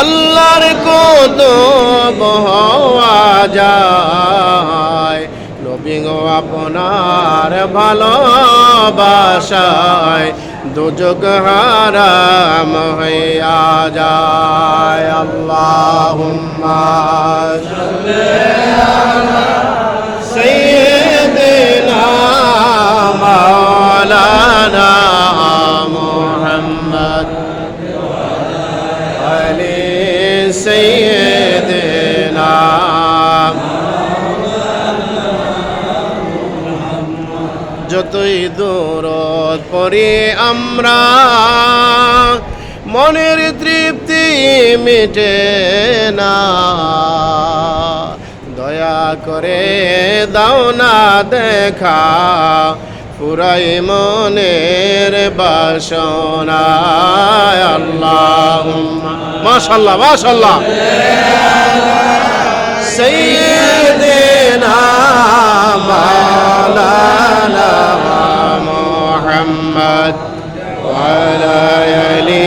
আল্লাহর কত হওয়া যায়। নবী আপনার ভালোবাসায় দুযোগ হারাম হইয়া যায়। আল্লাহ محمد علي سيدنا যতই দূরত পড়ি আমরা মনের তৃপ্তি মিটে না দয়া করে দাও না দেখা পুরাই মনের বাসনায় আল্লাহ মাশাল্লাহ মাশাল্লাহ সৈয়দেনা মাওলানা মুহাম্মদ ওয়া আলা আলি